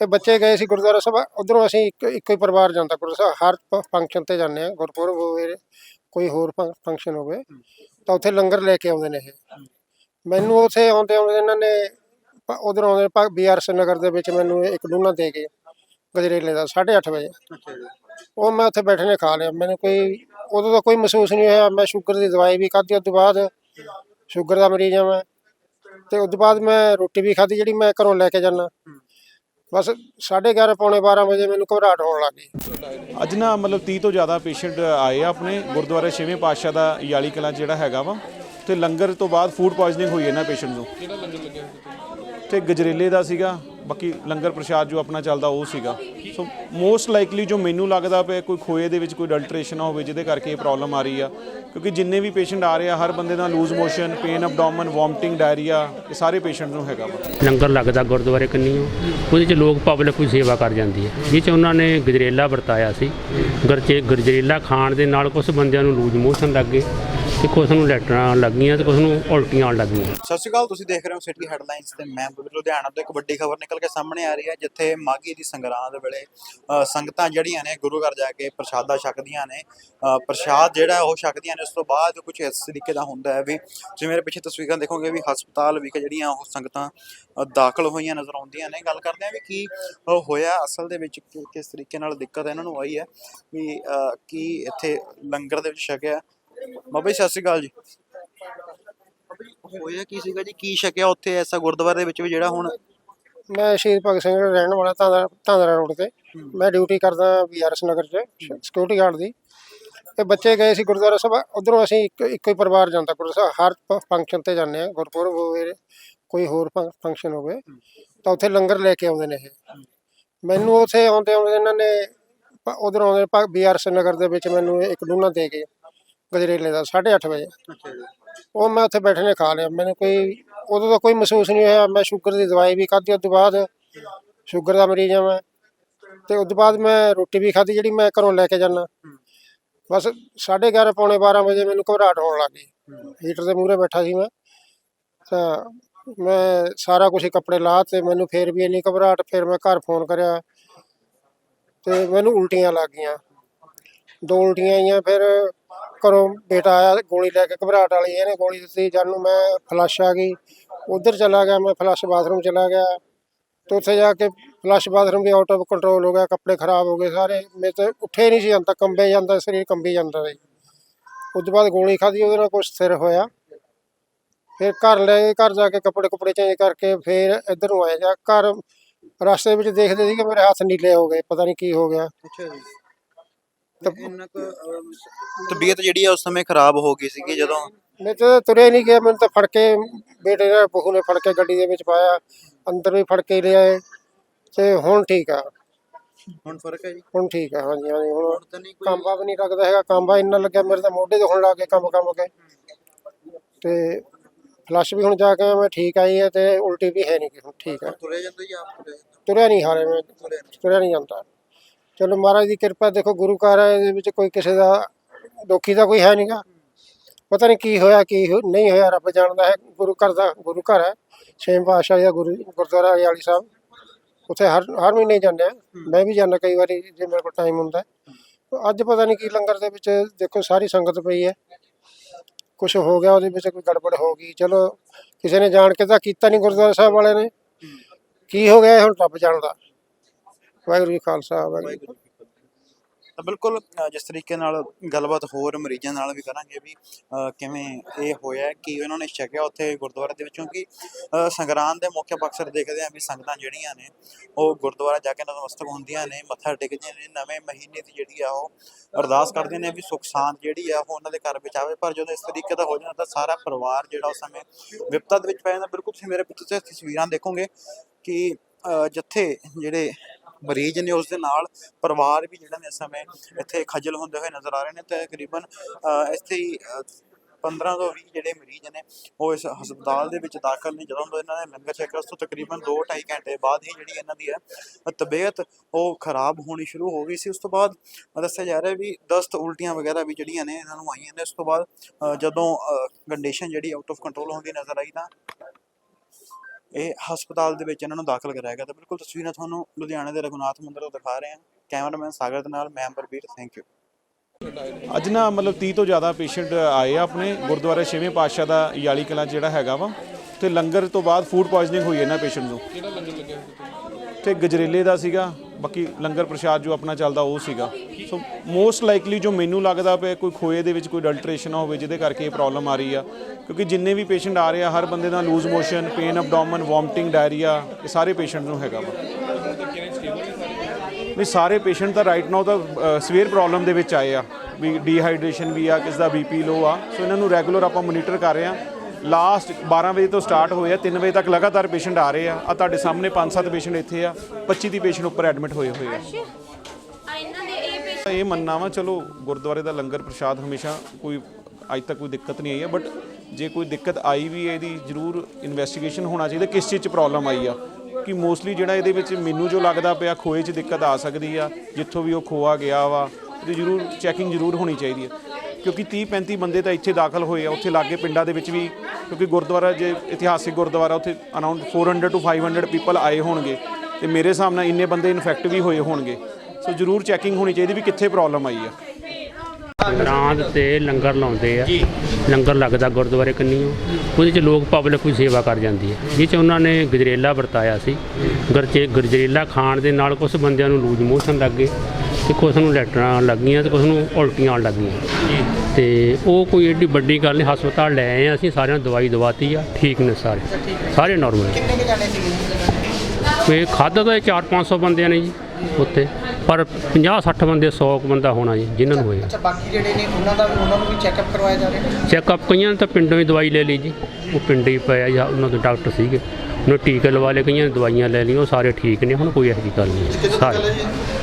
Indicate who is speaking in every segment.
Speaker 1: ਇਹ ਬੱਚੇ ਗਏ ਸੀ ਗੁਰਦੁਆਰਾ ਸਾਹਿਬ ਉਧਰੋਂ ਅਸੀਂ ਇੱਕ ਇੱਕੋ ਹੀ ਪਰਿਵਾਰ ਜਾਂਦਾ ਗੁਰਦੁਆਰਾ ਸਾਹਿਬ ਹਰ ਫੰਕਸ਼ਨ ਤੇ ਜਾਂਦੇ ਆ ਗੁਰਪੁਰਬ ਹੋਵੇ ਕੋਈ ਹੋਰ ਫੰਕਸ਼ਨ ਹੋਵੇ ਤਾਂ ਉੱਥੇ ਲੰਗਰ ਲੈ ਕੇ ਆਉਂਦੇ ਨੇ ਇਹ। ਮੈਨੂੰ ਉੱਥੇ ਆਉਂਦੇ ਆਉਂਦੇ ਇਹਨਾਂ ਨੇ ਉਧਰੋਂ ਆਉਂਦੇ ਬੀਆਰਐਸ ਨਗਰ ਦੇ ਵਿੱਚ ਮੈਨੂੰ ਇੱਕ ਡੂਨਾ ਦੇ ਕੇ ਗਜਰੇਲੇ ਦਾ 8:30 ਵਜੇ। ਉਹ ਮੈਂ ਉੱਥੇ ਬੈਠੇ ਨੇ ਖਾ ਲਿਆ ਮੈਨੂੰ ਕੋਈ ਉਦੋਂ ਤਾਂ ਕੋਈ ਮਹਿਸੂਸ ਨਹੀਂ ਹੋਇਆ ਮੈਂ ਸ਼ੂਗਰ ਦੀ ਦਵਾਈ ਵੀ ਖਾਧੀ ਉਸ ਤੋਂ ਬਾਅਦ ਸ਼ੂਗਰ ਦਾ ਮਰੀਜ਼ ਹਾਂ ਮੈਂ। ਤੇ ਉਸ ਤੋਂ ਬਾਅਦ ਮੈਂ ਰੋਟੀ ਵੀ ਖਾਧੀ ਜਿਹੜੀ ਮੈਂ ਘਰੋਂ ਲੈ ਕੇ ਜਾਣਾ ਬਸ 11:30 ਪੌਣੇ 12 ਵਜੇ ਮੈਨੂੰ ਘਬਰਾਹਟ ਹੋਣ ਲੱਗ ਗਈ।
Speaker 2: ਅੱਜ ਨਾ ਮਤਲਬ 30 ਤੋਂ ਜ਼ਿਆਦਾ ਪੇਸ਼ੈਂਟ ਆਏ ਆ ਆਪਣੇ ਗੁਰਦੁਆਰੇ ਛੇਵੇਂ ਪਾਤਸ਼ਾਹ ਦਾ ਯਾਲੀ ਕਲਾਂ ਜਿਹੜਾ ਹੈਗਾ ਵਾ ਤੇ ਲੰਗਰ ਤੋਂ ਬਾਅਦ ਫੂਡ ਪੋਇਜ਼ਨਿੰਗ ਹੋਈ ਇਹਨਾਂ ਪੇਸ਼ੈਂਟ ਨੂੰ। ਕਿਹੜਾ ਲੰਗਰ ਲੱਗਿਆ ਤੇ ਗਜਰੇਲੇ ਦਾ ਸੀਗਾ ਬਾਕੀ ਲੰਗਰ ਪ੍ਰਸ਼ਾਦ ਜੋ ਆਪਣਾ ਚੱਲਦਾ ਉਹ ਸੀਗਾ। ਸੋ ਮੋਸਟ ਲਾਈਕਲੀ ਜੋ ਮੈਨੂੰ ਲੱਗਦਾ ਪਿਆ, ਕੋਈ ਖੋਏ ਦੇ ਵਿੱਚ ਕੋਈ ਅਡਲਟ੍ਰੇਸ਼ਨ ਹੋਵੇ, ਜਿਹਦੇ ਕਰਕੇ ਇਹ ਪ੍ਰੋਬਲਮ ਆ ਰਹੀ ਆ। ਕਿਉਂਕਿ ਜਿੰਨੇ ਵੀ ਪੇਸ਼ੈਂਟ ਆ ਰਹੇ ਆ, ਹਰ ਬੰਦੇ ਦਾ loose motion pain abdomen vomiting diarrhoea ਇਹ ਸਾਰੇ ਪੇਸ਼ੈਂਟ ਨੂੰ ਹੈਗਾ ਵਾ।
Speaker 3: ਲੰਗਰ ਲੱਗਦਾ ਗੁਰਦੁਆਰੇ ਕੰਨੀਓ। ਉਹਦੇ 'ਚ ਲੋਕ ਪਬਲਿਕ ਕੋਈ ਸੇਵਾ ਕਰ ਜਾਂਦੀ ਹੈ ਜਿਹ 'ਚ ਉਹਨਾਂ ਨੇ ਗਜਰੇਲਾ ਵਰਤਾਇਆ ਸੀ। ਗਰਜੇ ਗਜਰੇਲਾ ਖਾਣ ਦੇ ਨਾਲ ਕੁਝ ਬੰਦਿਆਂ ਨੂੰ ਲੂਜ਼ ਮੋਸ਼ਨ ਲੱਗ ਗਏ। ਤੇ ਕੁਝ ਨੂੰ ਲੈਟਰਾਂ ਲੱਗੀਆਂ ਤੇ ਕੁਝ ਨੂੰ ਉਲਟੀਆਂ ਆਉਣ ਲੱਗੀਆਂ।
Speaker 4: ਸਤਿ ਸ਼੍ਰੀ ਅਕਾਲ ਤੁਸੀਂ ਦੇਖ ਰਹੇ ਹੋ ਸਿਟੀ ਹੈਡਲਾਈਨਸ ਤੇ ਮੈਂ ਬਬਲੂ ਲੁਧਿਆਣਾ ਤੋਂ। ਇੱਕ ਵੱਡੀ ਖਬਰ ਨਿਕਲ ਕੇ ਸਾਹਮਣੇ ਆ ਰਹੀ ਹੈ ਜਿੱਥੇ ਮਾਗੀ ਦੀ ਸੰਗਰਾਂਦ ਵੇਲੇ ਸੰਗਤਾਂ ਜਿਹੜੀਆਂ ਨੇ ਗੁਰੂ ਘਰ ਜਾ ਕੇ ਪ੍ਰਸ਼ਾਦਾ ਛਕਦੀਆਂ ਨੇ। ਪ੍ਰਸ਼ਾਦ ਜਿਹੜਾ ਉਹ ਛਕਦੀਆਂ ਨੇ ਉਸ ਤੋਂ ਬਾਅਦ ਕੁਝ ਇਸ ਤਰੀਕੇ ਦਾ ਹੁੰਦਾ ਹੈ ਵੀ ਜਿਵੇਂ ਮੇਰੇ ਪਿੱਛੇ ਤਸਵੀਰਾਂ ਦੇਖੋਗੇ ਵੀ ਹਸਪਤਾਲ ਵਿਖੇ ਜਿਹੜੀਆਂ ਉਹ ਸੰਗਤਾਂ ਦਾਖਲ ਹੋਈਆਂ ਨਜ਼ਰ ਆਉਂਦੀਆਂ ਨੇ। ਗੱਲ ਕਰਦੇ ਆ ਵੀ ਕੀ ਅ, ਹੋਇਆ ਅਸਲ ਦੇ ਵਿੱਚ ਕਿਸ ਤਰੀਕੇ ਨਾਲ ਦਿੱਕਤ ਇਹਨਾਂ ਨੂੰ ਆਈ ਹੈ ਵੀ ਕੀ ਇੱਥੇ ਲੰਗਰ ਦੇ ਵਿੱਚ ਛਕਿਆ। ਬਾਬਾ ਜੀ ਸਤਿ ਸ਼੍ਰੀ ਅਕਾਲ ਜੀ। ਹੋਇਆ ਕੀ ਸੀਗਾ ਜੀ? ਕੀ ਛਕਿਆ ਉੱਥੇ ਐਸਾ ਗੁਰਦੁਆਰੇ ਦੇ ਵਿੱਚ ਵੀ ਜਿਹੜਾ ਹੁਣ?
Speaker 1: ਮੈਂ ਸ਼ਹੀਦ ਭਗਤ ਸਿੰਘ ਦਾ ਰਹਿਣ ਵਾਲਾ ਧਾਂਦਰਾ ਰੋਡ ਤੇ। ਮੈਂ ਡਿਊਟੀ ਕਰਦਾ ਬੀਆਰਐਸ ਨਗਰ 'ਚ ਸਿਕਿਉਰਿਟੀ ਗਾਰਡ ਦੀ। ਇਹ ਬੱਚੇ ਗਏ ਸੀ ਗੁਰਦੁਆਰਾ ਸਾਹਿਬ ਉਧਰੋਂ ਅਸੀਂ ਇੱਕ ਇੱਕੋ ਹੀ ਪਰਿਵਾਰ ਜਾਂਦਾ ਗੁਰਦੁਆਰਾ ਸਾਹਿਬ ਹਰ ਫੰਕਸ਼ਨ ਤੇ ਜਾਂਦੇ ਆ ਗੁਰਪੁਰਬ ਹੋਵੇ ਕੋਈ ਹੋਰ ਫੰਕਸ਼ਨ ਹੋਵੇ ਤਾਂ ਉੱਥੇ ਲੰਗਰ ਲੈ ਕੇ ਆਉਂਦੇ ਨੇ ਇਹ। ਮੈਨੂੰ ਉੱਥੇ ਆਉਂਦੇ ਆਉਂਦੇ ਇਹਨਾਂ ਨੇ ਉਧਰੋਂ ਆਉਂਦੇ ਬੀਆਰਐਸ ਨਗਰ ਦੇ ਵਿੱਚ ਮੈਨੂੰ ਇੱਕ ਡੂਨਾ ਦੇ ਕੇ ਗਜਰੇਲੇ ਦਾ 8:30 ਵਜੇ। ਉਹ ਮੈਂ ਉੱਥੇ ਬੈਠੇ ਨੇ ਖਾ ਲਿਆ। ਮੈਨੂੰ ਕੋਈ ਉਦੋਂ ਤਾਂ ਕੋਈ ਮਹਿਸੂਸ ਨਹੀਂ ਹੋਇਆ। ਮੈਂ ਸ਼ੂਗਰ ਦੀ ਦਵਾਈ ਵੀ ਖਾਧੀ ਉਸ ਤੋਂ ਬਾਅਦ ਸ਼ੂਗਰ ਦਾ ਮਰੀਜ਼ ਹਾਂ ਮੈਂ। ਤੇ ਉਸ ਤੋਂ ਬਾਅਦ ਮੈਂ ਰੋਟੀ ਵੀ ਖਾਧੀ ਜਿਹੜੀ ਮੈਂ ਘਰੋਂ ਲੈ ਕੇ ਜਾਣਾ ਬਸ 11:30 ਪੌਣੇ 12 ਵਜੇ ਮੈਨੂੰ ਘਬਰਾਹਟ ਹੋਣ ਲੱਗ ਗਈ। ਹੀਟਰ ਦੇ ਮੂਹਰੇ ਬੈਠਾ ਸੀ ਮੈਂ। ਤਾਂ ਮੈਂ ਸਾਰਾ ਕੁਝ ਕੱਪੜੇ ਲਾਹ ਤੇ ਮੈਨੂੰ ਫੇਰ ਵੀ ਇੰਨੀ ਘਬਰਾਹਟ ਫਿਰ ਮੈਂ ਘਰ ਫੋਨ ਕਰਿਆ। ਤੇ ਮੈਨੂੰ ਉਲਟੀਆਂ ਲੱਗ ਗਈਆਂ। ਦੋ ਉਲਟੀਆਂ ਆਈਆਂ ਫਿਰ ਘਰੋਂ ਬੇਟਾ ਆਇਆ, ਗੋਲੀ ਲੈ ਕੇ ਘਬਰਾਹਟ ਵਾਲੀ, ਇਹਨੇ ਗੋਲੀ ਦਿੱਤੀ, ਜਦ ਨੂੰ ਮੈਂ ਫਲਸ਼ ਆ ਗਈ। ਉਧਰ ਚਲਾ ਗਿਆ, ਮੈਂ ਫਲਸ਼ ਬਾਥਰੂਮ ਚਲਾ ਗਿਆ। ਤੇ ਉੱਥੇ ਜਾ ਕੇ ਫਲਸ਼ ਬਾਥਰੂਮ ਵੀ ਆਊਟ ਆਫ ਕੰਟਰੋਲ ਹੋ ਗਿਆ, ਕੱਪੜੇ ਖਰਾਬ ਹੋ ਗਏ ਸਾਰੇ। ਮੇਰੇ ਤੇ ਉੱਠੇ ਨਹੀਂ ਸੀ ਜਾਂਦਾ ਕੰਬੇ ਜਾਂਦਾ, ਸਰੀਰ ਕੰਬੀ ਜਾਂਦਾ ਸੀ। ਉਸ ਤੋਂ ਬਾਅਦ ਗੋਲੀ ਖਾਧੀ, ਉਹਦੇ ਨਾਲ ਕੁਝ ਸਿਰ ਹੋਇਆ। ਫਿਰ ਘਰ ਲੈ ਗਏ, ਘਰ ਜਾ ਕੇ ਕੱਪੜੇ ਕੁਪੜੇ ਚੇਂਜ ਕਰਕੇ ਫਿਰ ਇੱਧਰ ਨੂੰ ਆਏ। ਜਾ ਘਰ, ਰਸਤੇ ਵਿੱਚ ਦੇਖਦੇ ਸੀ ਕਿ ਮੇਰੇ ਹੱਥ ਨੀਲੇ ਹੋ ਗਏ, ਪਤਾ ਨਹੀਂ ਕੀ ਹੋ ਗਿਆ।
Speaker 4: ਅੱਛਾ ਜੀ। ਇੰਨਾ ਕੁ ਤਬੀਅਤ ਜਿਹੜੀ ਆ ਉਸ ਸਮੇਂ ਖਰਾਬ ਹੋ ਗਈ ਸੀਗੀ ਜਦੋਂ?
Speaker 1: ਮੈਂ ਤਾਂ ਤੁਰਿਆ ਨਹੀਂ ਗਿਆ ਮੈਨੂੰ ਤਾਂ ਫੜ ਕੇ ਬੇਟੇ ਨੇ ਬਹੂ ਨੇ ਫੜ ਕੇ ਗੱਡੀ ਦੇ ਵਿੱਚ ਪਾਇਆ ਅੰਦਰ ਵੀ ਫੜ ਕੇ ਲਿਆਏ ਤੇ ਹੁਣ ਠੀਕ ਆ।
Speaker 4: ਹੁਣ ਫ਼ਰਕ ਹੈ ਜੀ?
Speaker 1: ਹੁਣ ਠੀਕ ਆ ਹਾਂਜੀ ਹਾਂਜੀ ਹੁਣ
Speaker 4: ਹੁਣ ਤਾਂ ਨਹੀਂ ਕੋਈ?
Speaker 1: ਕਾਂਬਾ ਵੀ ਨਹੀਂ ਲੱਗਦਾ ਹੈਗਾ ਕਾਂਬਾ ਇੰਨਾ ਲੱਗਿਆ ਮੇਰੇ ਤਾਂ ਮੋਢੇ ਦੁਖਣ ਲੱਗ ਗਏ ਕੰਮ ਕੰਮ ਕੇ। ਤੇ ਫਲਸ਼ ਵੀ ਹੁਣ ਜਾ ਕੇ ਮੈਂ ਠੀਕ ਆਈ ਹੈ ਤੇ ਉਲਟੀ ਵੀ ਹੈ ਨਹੀਂ ਗੀ, ਹੁਣ ਠੀਕ ਆ।
Speaker 4: ਤੁਰਿਆ ਜਾਂਦਾ ਜੀ ਆਪ ਤੁਰਿਆ
Speaker 1: ਨਹੀਂ ਹਾਰੇ ਮੈਂ ਤੁਰਿਆ ਨਹੀਂ ਜਾਂਦਾ। ਚਲੋ ਮਹਾਰਾਜ ਦੀ ਕਿਰਪਾ, ਦੇਖੋ ਗੁਰੂ ਘਰ ਹੈ ਇਹਦੇ ਵਿੱਚ ਕੋਈ ਕਿਸੇ ਦਾ ਦੁਖੀ ਦਾ ਕੋਈ ਹੈ ਨਹੀਂਗਾ ਪਤਾ ਨਹੀਂ ਕੀ ਹੋਇਆ, ਕੀ ਹੋ- ਨਹੀਂ ਹੋਇਆ, ਰੱਬ ਜਾਣਦਾ ਹੈ। ਗੁਰੂ ਘਰ ਦਾ, ਗੁਰੂ ਘਰ ਹੈ। ਛੇਮ ਪਾਤਸ਼ਾਹ ਦਾ ਗੁਰੂ, ਗੁਰਦੁਆਰਾ ਵਾਲੀ ਸਾਹਿਬ, ਉੱਥੇ ਹਰ ਹਰ ਮਹੀਨੇ ਜਾਂਦੇ ਆ। ਮੈਂ ਵੀ ਜਾਂਦਾ ਕਈ ਵਾਰੀ, ਜੇ ਮੇਰੇ ਕੋਲ ਟਾਈਮ ਹੁੰਦਾ। ਹੈ। ਅੱਜ ਪਤਾ ਨਹੀਂ ਕੀ ਲੰਗਰ ਦੇ ਵਿੱਚ, ਦੇਖੋ ਸਾਰੀ ਸੰਗਤ ਪਈ ਹੈ। ਕੁਝ ਹੋ ਗਿਆ, ਉਹਦੇ ਵਿੱਚ ਕੋਈ ਗੜਬੜ ਹੋ ਗਈ। ਚਲੋ, ਕਿਸੇ ਨੇ ਜਾਣ ਕੇ ਤਾਂ ਕੀਤਾ ਨਹੀਂ ਗੁਰਦੁਆਰਾ ਸਾਹਿਬ ਵਾਲੇ ਨੇ। ਕੀ ਹੋ ਗਿਆ ਇਹ ਹੁਣ, ਰੱਬ ਜਾਣਦਾ। ਵਾਹਿਗੁਰੂ ਜੀ ਖਾਲਸਾ ਵਾਹਿਗੁਰੂ ਜੀ ਕੀ ਫਤਿਹ।
Speaker 4: ਤਾਂ ਬਿਲਕੁਲ ਅ, ਜਿਸ ਤਰੀਕੇ ਨਾਲ ਗੱਲਬਾਤ ਹੋਰ ਮਰੀਜ਼ਾਂ ਨਾਲ ਵੀ ਕਰਾਂਗੇ ਵੀ ਅ, ਕਿਵੇਂ ਇਹ ਹੋਇਆ ਕਿ ਉਹਨਾਂ ਨੇ ਛਕਿਆ ਉੱਥੇ ਗੁਰਦੁਆਰੇ ਦੇ ਵਿੱਚ ਕਿਉਂਕਿ ਅ, ਸੰਗਰਾਂਦ ਦੇ ਮੌਕੇ ਆਪਾਂ ਅਕਸਰ ਦੇਖਦੇ ਹਾਂ ਵੀ ਸੰਗਤਾਂ ਜਿਹੜੀਆਂ ਨੇ ਉਹ ਗੁਰਦੁਆਰਾ ਜਾ ਕੇ ਨਤਮਸਤਕ ਹੁੰਦੀਆਂ ਨੇ ਮੱਥਾ ਟੇਕਦੀਆਂ ਨੇ ਨਵੇਂ ਮਹੀਨੇ ਦੀ ਜਿਹੜੀ ਆ ਉਹ ਅਰਦਾਸ ਕਰਦੀਆਂ ਨੇ ਵੀ ਸੁੱਖ ਸ਼ਾਂਤ ਜਿਹੜੀ ਆ ਉਹ ਉਹਨਾਂ ਦੇ ਘਰ ਵਿੱਚ ਆਵੇ ਪਰ ਜਦੋਂ ਇਸ ਤਰੀਕੇ ਦਾ ਹੋ ਜਾਂਦਾ ਤਾਂ ਸਾਰਾ ਪਰਿਵਾਰ ਜਿਹੜਾ ਉਸ ਸਮੇਂ ਵਿਪਤਾ ਦੇ ਵਿੱਚ ਪੈ ਜਾਂਦਾ ਬਿਲਕੁਲ ਤੁਸੀਂ ਮੇਰੇ ਪਿੱਛੇ ਤਸਵੀਰਾਂ ਦੇਖੋਗੇ ਕਿ ਅ, ਜਿੱਥੇ ਜਿਹੜੇ ਮਰੀਜ਼ ਨੇ ਉਸ ਦੇ ਨਾਲ ਪਰਿਵਾਰ ਵੀ ਜਿਹੜਾ ਨੇ ਇਸ ਸਮੇਂ ਇੱਥੇ ਖੱਜਲ ਹੁੰਦੇ ਹੋਏ ਨਜ਼ਰ ਆ ਰਹੇ ਨੇ ਤਕਰੀਬਨ ਇੱਥੇ ਹੀ ਅ, 15 ਤੋਂ 20 ਜਿਹੜੇ ਮਰੀਜ਼ ਨੇ ਉਹ ਇਸ ਹਸਪਤਾਲ ਦੇ ਵਿੱਚ ਦਾਖਲ ਨੇ। ਜਦੋਂ ਤੋਂ ਇਹਨਾਂ ਨੇ ਲੰਗਰ ਛਕਿਆ ਉਸ ਤੋਂ ਤਕਰੀਬਨ 2-2.5 ਘੰਟੇ ਬਾਅਦ ਹੀ ਜਿਹੜੀ ਇਹਨਾਂ ਦੀ ਹੈ ਤਬੀਅਤ ਉਹ ਖਰਾਬ ਹੋਣੀ ਸ਼ੁਰੂ ਹੋ ਗਈ ਸੀ। ਉਸ ਤੋਂ ਬਾਅਦ ਦੱਸਿਆ ਜਾ ਰਿਹਾ ਵੀ ਦਸਤ ਉਲਟੀਆਂ ਵਗੈਰਾ ਵੀ ਜਿਹੜੀਆਂ ਨੇ ਇਹਨਾਂ ਨੂੰ ਆਈਆਂ ਨੇ। ਉਸ ਤੋਂ ਬਾਅਦ ਜਦੋਂ ਕੰਡੀਸ਼ਨ ਜਿਹੜੀ ਆਊਟ ਆਫ ਕੰਟਰੋਲ ਹੁੰਦੀ ਨਜ਼ਰ ਆਈ ਤਾਂ ਇਹ ਹਸਪਤਾਲ ਦੇ ਵਿੱਚ ਇਹਨਾਂ ਨੂੰ ਦਾਖਲ ਕਰਾਇਆ ਗਿਆ ਤਾਂ ਬਿਲਕੁਲ ਤਸਵੀਰਾਂ ਤੁਹਾਨੂੰ ਲੁਧਿਆਣਾ ਦੇ ਰਘੁਨਾਥ ਮੰਦਿਰ ਤੋਂ ਦਿਖਾ ਰਹੇ ਹਾਂ। ਕੈਮਰਾਮੈਨ ਸਾਗਰ ਦੇ ਨਾਲ ਮੈਂ ਅੰਬਰਵੀਰ ਥੈਂਕ ਯੂ
Speaker 2: ਅੱਜ ਨਾ ਮਤਲਬ 30 ਤੋਂ ਜ਼ਿਆਦਾ ਪੇਸ਼ੈਂਟ ਆਏ ਆ ਆਪਣੇ ਗੁਰਦੁਆਰਾ ਛੇਵੇਂ ਪਾਤਸ਼ਾਹ ਦਾ ਯਾਲੀ ਕਲਾਂ ਜਿਹੜਾ ਹੈਗਾ ਵਾ ਤੇ ਲੰਗਰ ਤੋਂ ਬਾਅਦ ਫੂਡ ਪੋਇਜ਼ਨਿੰਗ ਹੋਈ ਇਹਨਾਂ ਪੇਸ਼ੈਂਟ ਨੂੰ। ਕਿਹੜਾ ਲੰਗਰ ਲੱਗਿਆ ਤੇ ਗਜਰੇਲੇ ਦਾ ਸੀਗਾ, ਬਾਕੀ ਲੰਗਰ ਪ੍ਰਸ਼ਾਦ ਜੋ ਆਪਣਾ ਚੱਲਦਾ ਉਹ ਸੀਗਾ। ਸੋ ਮੋਸਟ ਲਾਈਕਲੀ ਜੋ ਮੈਨੂੰ ਲੱਗਦਾ ਪਿਆ, ਕੋਈ ਖੋਏ ਦੇ ਵਿੱਚ ਕੋਈ ਅਡਲਟ੍ਰੇਸ਼ਨ ਹੋਵੇ, ਜਿਹਦੇ ਕਰਕੇ ਇਹ ਪ੍ਰੋਬਲਮ ਆ ਰਹੀ ਆ। ਕਿਉਂਕਿ ਜਿੰਨੇ ਵੀ ਪੇਸ਼ੈਂਟ ਆ ਰਹੇ ਆ, ਹਰ ਬੰਦੇ ਦਾ loose motion pain abdomen vomiting diarrhoea ਇਹ ਸਾਰੇ ਪੇਸ਼ੈਂਟ ਨੂੰ ਹੈਗਾ ਵਾ। ਨਹੀਂ, ਸਾਰੇ ਪੇਸ਼ੈਂਟ ਤਾਂ ਰਾਈਟ ਨਾਓ ਤਾਂ ਸਵੇਅਰ ਪ੍ਰੋਬਲਮ ਦੇ ਵਿੱਚ ਆਏ ਆ। ਵੀ ਡੀਹਾਈਡਰੇਸ਼ਨ ਵੀ ਆ, ਕਿਸ ਦਾ ਬੀਪੀ ਲੋ ਆ। ਸੋ ਇਹਨਾਂ ਨੂੰ ਰੈਗੂਲਰ ਆਪਾਂ ਮੋਨੀਟਰ ਕਰ ਰਹੇ ਆ। ਲਾਸਟ 12 ਵਜੇ ਤੋਂ ਸਟਾਰਟ ਹੋਏ ਆ 3 ਵਜੇ ਤੱਕ ਲਗਾਤਾਰ ਪੇਸ਼ੈਂਟ ਆ ਰਹੇ ਆ। ਆ ਤੁਹਾਡੇ ਸਾਹਮਣੇ 5-7 ਪੇਸ਼ੈਂਟ ਇੱਥੇ ਆ 25 ਦੀ ਪੇਸ਼ੈਂਟ ਉੱਪਰ ਐਡਮਿਟ ਹੋਏ ਹੋਏ ਆ।
Speaker 5: ਆ ਇਹਨਾਂ ਦੇ ਇਹ
Speaker 2: ਮੰਨਣਾ ਵਾ ਚਲੋ ਗੁਰਦੁਆਰੇ ਦਾ ਲੰਗਰ ਪ੍ਰਸ਼ਾਦ ਹਮੇਸ਼ਾ ਕੋਈ ਅੱਜ ਤੱਕ ਕੋਈ ਦਿੱਕਤ ਨਹੀਂ ਆਈ ਹੈ ਬਟ ਜੇ ਕੋਈ ਦਿੱਕਤ ਆਈ ਵੀ ਹੈ ਇਹਦੀ ਜ਼ਰੂਰ ਇਨਵੈਸਟੀਗੇਸ਼ਨ ਹੋਣਾ ਚਾਹੀਦਾ ਕਿਸ ਚੀਜ਼ 'ਚ ਪ੍ਰੋਬਲਮ ਆਈ ਆ। ਕਿ ਮੋਸਟਲੀ ਜਿਹੜਾ ਇਹਦੇ ਵਿੱਚ ਮੈਨੂੰ ਜੋ ਲੱਗਦਾ ਪਿਆ ਖੋਏ 'ਚ ਦਿੱਕਤ ਆ ਸਕਦੀ ਆ ਜਿੱਥੋਂ ਵੀ ਉਹ ਖੋਆ ਗਿਆ ਵਾ ਇਹਦੀ ਜ਼ਰੂਰ ਚੈਕਿੰਗ ਜ਼ਰੂਰ ਹੋਣੀ ਚਾਹੀਦੀ ਹੈ ਕਿਉਂਕਿ 30 35 ਬੰਦੇ ਤਾਂ ਇੱਥੇ ਦਾਖਲ ਹੋਏ ਆ ਉੱਥੇ ਲਾਗੇ ਪਿੰਡਾਂ ਦੇ ਵਿੱਚ ਵੀ ਕਿਉਂਕਿ ਗੁਰਦੁਆਰਾ ਜੇ ਇਤਿਹਾਸਿਕ ਗੁਰਦੁਆਰਾ ਉੱਥੇ ਅਰਾਊਂਡ 400 ਟੂ 500 ਪੀਪਲ ਆਏ ਹੋਣਗੇ ਤੇ ਮੇਰੇ ਹਿਸਾਬ ਨਾਲ ਇੰਨੇ ਬੰਦੇ ਇਨਫੈਕਟ ਵੀ ਹੋਏ ਹੋਣਗੇ। ਸੋ ਜ਼ਰੂਰ ਚੈਕਿੰਗ ਹੋਣੀ ਚਾਹੀਦੀ ਵੀ ਕਿੱਥੇ ਪ੍ਰੋਬਲਮ ਆਈ ਆ।
Speaker 3: ਰਾਂਦ ਤੇ ਲੰਗਰ ਲਾਉਂਦੇ ਆ। ਲੰਗਰ ਲੱਗਦਾ ਗੁਰਦੁਆਰੇ ਕੰਨੀਓ ਉਹਦੇ ਚ ਲੋਕ ਪਬਲਿਕ ਕੋਈ ਸੇਵਾ ਕਰ ਜਾਂਦੀ ਹੈ ਜਿਹ ਚ ਉਹਨਾਂ ਨੇ ਗਜਰੇਲਾ ਵਰਤਾਇਆ ਸੀ। ਗਰਚੇ ਗਜਰੇਲਾ ਖਾਣ ਦੇ ਨਾਲ ਕੁਝ ਬੰਦਿਆਂ ਨੂੰ ਲੂਜ ਮੋਸ਼ਨ ਲੱਗ ਗਏ। ਤੇ ਕੁਝ ਨੂੰ ਲੈਟਰਾਂ ਲੱਗ ਗਈਆਂ ਤੇ ਕੁਝ ਨੂੰ ਉਲਟੀਆਂ ਆਉਣ ਲੱਗ ਗਈਆਂ ਤੇ ਉਹ ਕੋਈ ਏਡੀ ਵੱਡੀ ਗੱਲ ਨਹੀਂ ਹਸਪਤਾਲ ਲੈ ਆਏ ਆ ਅਸੀਂ ਸਾਰਿਆਂ ਨੂੰ ਦਵਾਈ ਦਵਾਤੀ ਆ ਠੀਕ ਨੇ ਸਾਰੇ। ਸਾਰੇ ਨਾਰਮਲ ਕੋਈ ਖਾਦਾ ਤਾਂ 4-500 ਬੰਦਿਆਂ ਨੇ ਜੀ ਉੱਥੇ। ਪਰ 50-60 ਬੰਦੇ 100 ਕੁ ਬੰਦਾ ਹੋਣਾ ਜੀ ਜਿਨ੍ਹਾਂ ਨੂੰ ਹੋਇਆ।
Speaker 6: ਅੱਛਾ ਬਾਕੀ ਜਿਹੜੇ ਨੇ ਉਹਨਾਂ ਦਾ ਉਹਨਾਂ ਨੂੰ ਵੀ ਚੈੱਕਅਪ ਕਰਵਾਇਆ ਜਾ ਰਿਹਾ?
Speaker 3: ਚੈੱਕਅਪ ਕਈਆਂ ਨੇ ਤਾਂ ਪਿੰਡੋਂ ਹੀ ਦਵਾਈ ਲੈ ਲਈ ਜੀ। ਉਹ ਪਿੰਡ ਹੀ ਪਿਆ ਜਾਂ ਉਹਨਾਂ ਦੇ ਡਾਕਟਰ ਸੀਗੇ। ਉਹਨੇ ਟੀਕੇ ਲਵਾ ਲਏ ਕਈਆਂ ਨੇ ਦਵਾਈਆਂ ਲੈ ਲਈਆਂ ਉਹ ਸਾਰੇ ਠੀਕ ਨੇ। ਹੁਣ ਕੋਈ ਇਹੋ ਜਿਹੀ ਗੱਲ ਨਹੀਂ। ਸਾਰੇ।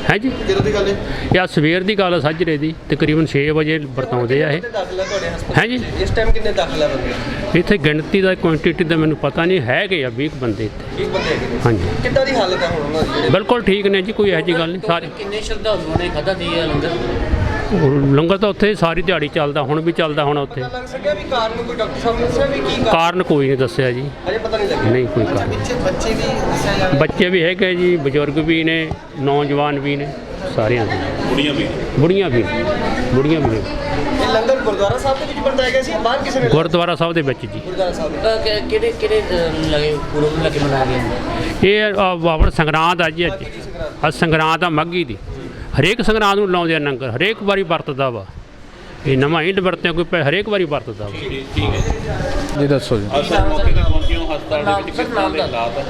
Speaker 3: ਹੈ ਜੀ?
Speaker 7: ਕਿਹਦੋਂ ਦੀ ਗੱਲ ਹੈ?
Speaker 3: ਇਹ ਸਵੇਰ ਦੀ ਗੱਲ ਸਾਜਰੇ ਦੀ। ਤਕਰੀਬਨ 6 ਵਜੇ ਵਰਤਾਉਂਦੇ ਆ ਇਹ। ਹੈ ਜੀ?
Speaker 7: ਇਸ ਟਾਈਮ ਕਿੰਨੇ ਦਾਖਲਾ ਬੰਦੇ
Speaker 3: ਇੱਥੇ ਗਿਣਤੀ ਦਾ ਕੁਆਂਟੀਟੀ ਦਾ ਮੈਨੂੰ ਪਤਾ ਨਹੀਂ ਹੈਗੇ ਆ 20 ਬੰਦੇ ਇੱਥੇ।
Speaker 7: ਇੱਕ ਬੰਦੇ ਹੈਗੇ ਨੇ।
Speaker 3: ਹਾਂਜੀ।
Speaker 7: ਕਿੱਦਾਂ ਦੀ ਹਾਲਤ ਹੈ ਹੁਣ ਉਹਨਾਂ ਦੀ?
Speaker 3: ਬਿਲਕੁਲ ਠੀਕ ਨੇ ਜੀ ਕੋਈ ਇਹੋ ਜਿਹੀ ਗੱਲ ਨਹੀਂ ਸਾਰੇ।
Speaker 8: ਕਿੰਨੇ ਸ਼ਰਧਾਲੂਆਂ ਨੇ ਖਾਧਾ ਦੀ ਲੰਗਰ?
Speaker 3: ਲੰਗਰ ਤਾਂ ਉੱਥੇ ਸਾਰੀ ਦਿਹਾੜੀ ਚੱਲਦਾ ਹੁਣ ਵੀ ਚੱਲਦਾ ਹੋਣਾ ਉੱਥੇ।
Speaker 7: ਲੱਗ ਸਕਿਆ ਵੀ ਕਾਰਨ ਕੋਈ ਡਾਕਟਰ ਸਾਹਿਬ ਨੇ ਦੱਸਿਆ ਵੀ ਕੀ ਕਾਰਨ?
Speaker 3: ਕਾਰਨ ਕੋਈ ਨਹੀਂ ਦੱਸਿਆ ਜੀ।
Speaker 7: ਅਜੇ ਪਤਾ ਨਹੀਂ ਲੱਗਿਆ।
Speaker 3: ਨਹੀਂ ਕੋਈ ਕਾਰਨ
Speaker 6: ਬੱਚੇ ਵੀ ਦੱਸਿਆ ਜਾ ਰਿਹਾ।
Speaker 3: ਬੱਚੇ ਵੀ ਹੈਗੇ ਜੀ ਬਜ਼ੁਰਗ ਵੀ ਨੇ ਨੌਜਵਾਨ ਵੀ ਨੇ ਸਾਰਿਆਂ ਦੇ। ਬੁੜੀਆਂ ਵੀ। ਬੁੜੀਆਂ ਵੀ ਬੁੜੀਆਂ ਵੀ ਨੇ।
Speaker 7: ਇਹ ਲੰਗਰ ਗੁਰਦੁਆਰਾ ਸਾਹਿਬ ਦੇ ਵਿੱਚ ਵਰਤਾਇਆ ਗਿਆ ਸੀ ਜਾਂ ਬਾਹਰ ਕਿਸੇ ਨੇ?
Speaker 3: ਗੁਰਦੁਆਰਾ ਸਾਹਿਬ ਦੇ ਵਿੱਚ ਜੀ।
Speaker 7: ਗੁਰਦੁਆਰਾ ਸਾਹਿਬ
Speaker 8: ਕਿਹੜੇ ਕਿਹੜੇ ਲਗੇ ਪੁਰਬ ਲਗੇ ਮਨਾਇਆ ਗਿਆ?
Speaker 3: ਇਹ ਆ ਬਾਬਰ ਸੰਗਰਾਂਦ ਆ ਜੀ ਅੱਜ। ਅੱਜ ਸੰਗਰਾਂਦ। ਆ ਮੱਗੀ ਦੀ। ਹਰੇਕ ਸੰਗਰਾਂਦ ਨੂੰ ਲਾਉਂਦੇ ਆ ਲੰਗਰ ਹਰੇਕ ਵਾਰੀ ਵਰਤਦਾ ਵਾ। ਇਹ ਨਵਾਂ ਹੀ ਵਰਤਿਆ ਕੋਈ ਪਹਿ- ਹਰੇਕ ਵਾਰੀ ਵਰਤਦਾ ਵਾ।
Speaker 9: ਜੀ ਦੱਸੋ ਜੀ।
Speaker 8: ਨਾਮ
Speaker 10: ਕਿਸ ਤਰ੍ਹਾਂ ਦੇ ਹਾਲਾਤ ਆ?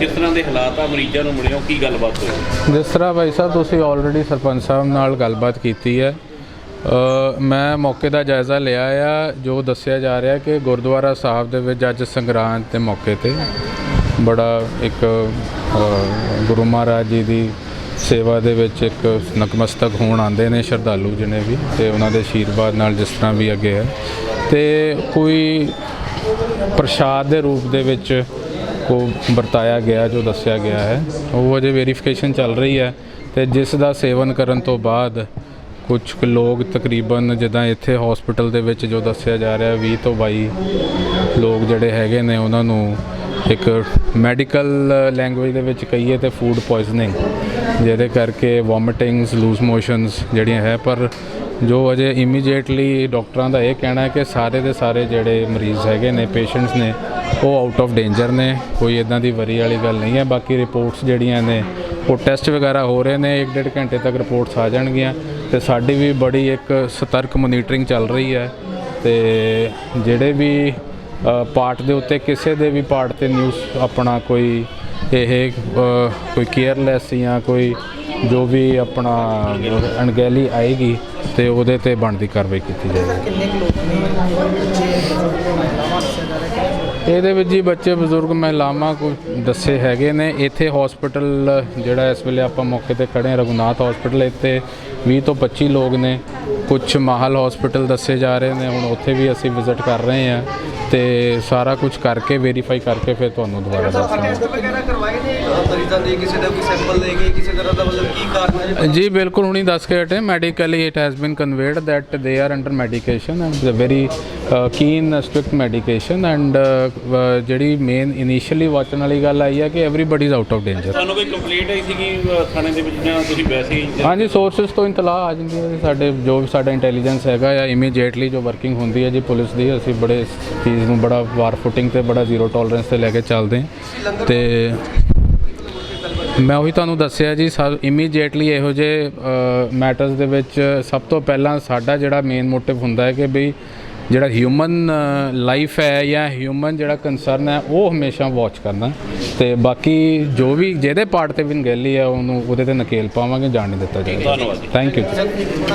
Speaker 10: ਕਿਸ ਤਰ੍ਹਾਂ ਦੇ ਹਾਲਾਤ ਆ? ਮਰੀਜ਼ਾਂ ਨੂੰ ਮਿਲਿਓ ਕੀ ਗੱਲਬਾਤ ਹੋਈ?
Speaker 9: ਜਿਸ ਤਰ੍ਹਾਂ ਭਾਈ ਸਾਹਿਬ ਤੁਸੀਂ ਆਲਰੇਡੀ ਸਰਪੰਚ ਸਾਹਿਬ ਨਾਲ ਗੱਲਬਾਤ ਕੀਤੀ ਹੈ। ਅ, ਮੈਂ ਮੌਕੇ ਦਾ ਜਾਇਜ਼ਾ ਲਿਆ ਆ ਜੋ ਦੱਸਿਆ ਜਾ ਰਿਹਾ ਕਿ ਗੁਰਦੁਆਰਾ ਸਾਹਿਬ ਦੇ ਵਿੱਚ ਅੱਜ ਸੰਗਰਾਂਦ ਦੇ ਮੌਕੇ ਤੇ ਬੜਾ ਇੱਕ ਅ, ਗੁਰੂ ਮਹਾਰਾਜ ਜੀ ਦੀ ਸੇਵਾ ਦੇ ਵਿੱਚ ਇੱਕ ਨਤਮਸਤਕ ਹੋਣ ਆਉਂਦੇ ਨੇ ਸ਼ਰਧਾਲੂ ਜਿਹਨੇ ਵੀ, ਤੇ ਉਹਨਾਂ ਦੇ ਆਸ਼ੀਰਵਾਦ ਨਾਲ ਜਿਸ ਤਰ੍ਹਾਂ ਵੀ ਅੱਗੇ ਹੈ। ਤੇ ਕੋਈ ਪ੍ਰਸ਼ਾਦ ਦੇ ਰੂਪ ਦੇ ਵਿੱਚ ਕੋ ਵਰਤਾਇਆ ਗਿਆ, ਜੋ ਦੱਸਿਆ ਗਿਆ ਹੈ, ਉਹ ਅਜੇ ਵੈਰੀਫਿਕੇਸ਼ਨ ਚੱਲ ਰਹੀ ਹੈ। ਤੇ ਜਿਸ ਦਾ ਸੇਵਨ ਕਰਨ ਤੋਂ ਬਾਅਦ ਕੁਝ ਲੋਕ ਤਕਰੀਬਨ ਜਿੱਦਾਂ ਇੱਥੇ ਹਸਪੀਟਲ ਦੇ ਵਿੱਚ ਜੋ ਦੱਸਿਆ ਜਾ ਰਿਹਾ 20 ਤੋਂ 22 ਲੋਕ ਜਿਹੜੇ ਹੈਗੇ ਨੇ, ਉਹਨਾਂ ਨੂੰ ਇੱਕ ਮੈਡੀਕਲ ਲੈਂਗੁਏਜ ਦੇ ਵਿੱਚ ਕਹੀਏ ਤੇ ਫੂਡ ਪੋਇਜ਼ਨਿੰਗ ਜਿਹਦੇ ਕਰਕੇ ਵੋਮਿਟਿੰਗਸ ਲੂਜ਼ ਮੋਸ਼ਨਸ ਜਿਹੜੀਆਂ ਹੈ, ਪਰ ਜੋ ਅਜੇ ਇਮੀਡੀਏਟਲੀ ਡਾਕਟਰਾਂ ਦਾ ਇਹ ਕਹਿਣਾ ਹੈ ਕਿ ਸਾਰੇ ਦੇ ਸਾਰੇ ਜਿਹੜੇ ਮਰੀਜ਼ ਹੈਗੇ ਨੇ ਪੇਸ਼ੈਂਟਸ ਨੇ, ਉਹ ਆਊਟ ਆਫ ਡੇਂਜਰ ਨੇ, ਕੋਈ ਇਦਾਂ ਦੀ ਵਰੀ ਵਾਲੀ ਗੱਲ ਨਹੀਂ ਹੈ। ਬਾਕੀ ਰਿਪੋਰਟਸ ਜਿਹੜੀਆਂ ਨੇ, ਉਹ ਟੈਸਟ ਵਗੈਰਾ ਹੋ ਰਹੇ ਨੇ 1.5 ਘੰਟੇ ਤੱਕ ਰਿਪੋਰਟਸ ਆ ਜਾਣਗੀਆਂ ਤੇ ਸਾਡੀ ਵੀ ਬੜੀ ਇੱਕ ਸਤਰਕ ਮੋਨੀਟਰਿੰਗ ਚੱਲ ਰਹੀ ਹੈ ਤੇ ਜਿਹੜੇ ਵੀ ਪਾਰਟ ਦੇ ਉੱਤੇ ਕਿਸੇ ਦੇ ਵੀ ਪਾਰਟ ਤੇ ਨਿਊਜ਼ ਆਪਣਾ ਕੋਈ ਇਹ ਕੋਈ ਕੇਅਰਲੈਸ ਜਾਂ ਕੋਈ ਜੋ ਵੀ ਆਪਣਾ ਅਣਗਹਿਲੀ ਆਏਗੀ ਤੇ ਉਹਦੇ ਤੇ ਬਣਦੀ ਕਾਰਵਾਈ ਕੀਤੀ ਜਾਏਗੀ।
Speaker 6: ਕੁ ਕਿ
Speaker 9: ਇਹਦੇ ਵਿੱਚ ਜੀ ਬੱਚੇ ਬਜ਼ੁਰਗ ਮਹਿਲਾਵਾਂ ਕੋਈ ਦੱਸੇ ਹੈਗੇ ਨੇ। ਇੱਥੇ ਹਸਪੀਟਲ ਜਿਹੜਾ ਇਸ ਵੇਲੇ ਆਪਾਂ ਮੌਕੇ ਤੇ ਖੜੇ ਹਾਂ ਰਘੁਨਾਥ ਹਸਪੀਟਲ ਇੱਥੇ 20 ਤੋਂ 25 ਲੋਕ ਨੇ। ਕੁਝ ਮਾਹਲ ਹਸਪੀਟਲ ਦੱਸੇ ਜਾ ਰਹੇ ਨੇ। ਹੁਣ ਉੱਥੇ ਵੀ ਅਸੀਂ ਵਿਜ਼ਿਟ ਕਰ ਰਹੇ ਹਾਂ। ਤੇ ਸਾਰਾ ਕੁਝ ਕਰਕੇ ਵੈਰੀਫਾਈ ਕਰਕੇ ਫਿਰ ਤੁਹਾਨੂੰ ਦੁਬਾਰਾ ਦੱਸਾਂਗੇ
Speaker 7: ਟੈਸਟ ਵਗੈਰਾ ਕਰਵਾਏ ਨੇ? ਮਰੀਜ਼ਾਂ ਦੇ ਕਿਸੇ ਦਾ ਕੋਈ ਸੈਂਪਲ ਦੇ ਕੇ ਕਿਸੇ ਤਰ੍ਹਾਂ ਦਾ ਮਤਲਬ ਕੀ ਕਾਰਨ ਹੈ
Speaker 9: ਜੀ ਬਿਲਕੁਲ ਹੁਣੀ ਦੱਸ ਕੇ ਹਟੇ medically it has been conveyed that they are under medication and a very uh, keen uh, strict medication and uh, uh, ਜਿਹੜੀ ਮੇਨ ਇਨੀਸ਼ੀਅਲੀ ਵਾਚਣ ਵਾਲੀ ਗੱਲ ਆਈ ਹੈ ਕਿ everybody is out of danger
Speaker 10: ਤੁਹਾਨੂੰ ਕੋਈ ਕੰਪਲੇਂਟ ਆਈ ਸੀਗੀ ਅ, ਥਾਣੇ ਦੇ ਵਿੱਚ ਜਾਂ ਤੁਸੀਂ ਵੈਸੇ ਹੀ
Speaker 9: ਹਾਂਜੀ ਸੋਰਸਸ ਤੋਂ ਇਤਲਾਹ ਆ ਜਾਂਦੀ ਹੈ ਸਾਡੇ ਜੋ ਵੀ ਸਾਡਾ ਇੰਟੈਲੀਜੈਂਸ ਹੈਗਾ ਆ ਇਮੀਡੀਏਟਲੀ ਜੋ ਵਰਕਿੰਗ ਹੁੰਦੀ ਹੈ ਜੀ ਪੁਲਿਸ ਦੀ ਅਸੀਂ ਬੜੇ ਇਸ ਚੀਜ਼ ਨੂੰ ਬੜਾ ਵਾਰ ਫੁੱਟਿੰਗ ਤੇ ਬੜਾ ਜ਼ੀਰੋ ਟੋਲਰੈਂਸ ਤੇ ਲੈ ਕੇ ਚੱਲਦੇ ਹਾਂ। ਤੇ ਮੈਂ ਉਹੀ ਤੁਹਾਨੂੰ ਦੱਸਿਆ ਜੀ ਇਮੀਡੀਏਟਲੀ ਇਹੋ ਜਿਹੇ ਮੈਟਰਸ ਦੇ ਵਿੱਚ ਸਭ ਤੋਂ ਪਹਿਲਾਂ ਸਾਡਾ ਜਿਹੜਾ ਮੇਨ ਮੋਟਿਵ ਹੁੰਦਾ ਹੈ ਕਿ ਵੀ ਜਿਹੜਾ ਹਿਊਮਨ ਲਾਈਫ ਹੈ ਜਾਂ ਹਿਊਮਨ ਜਿਹੜਾ ਕੰਸਰਨ ਹੈ ਉਹ ਹਮੇਸ਼ਾ ਵਾਚ ਕਰਨਾ। ਤੇ ਬਾਕੀ ਜੋ ਵੀ ਜਿਹਦੇ ਪਾਰਟ ਤੇ ਵੀ ਨਗੇਲੀ ਹੈ ਉਹਨੂੰ ਉਹਦੇ ਤੇ ਨਕੇਲ ਪਾਵਾਂਗੇ ਜਾਣ ਨਹੀਂ ਦਿੱਤਾ ਜਾਏਗਾ।
Speaker 10: ਧੰਨਵਾਦ ਜੀ।
Speaker 9: Thank you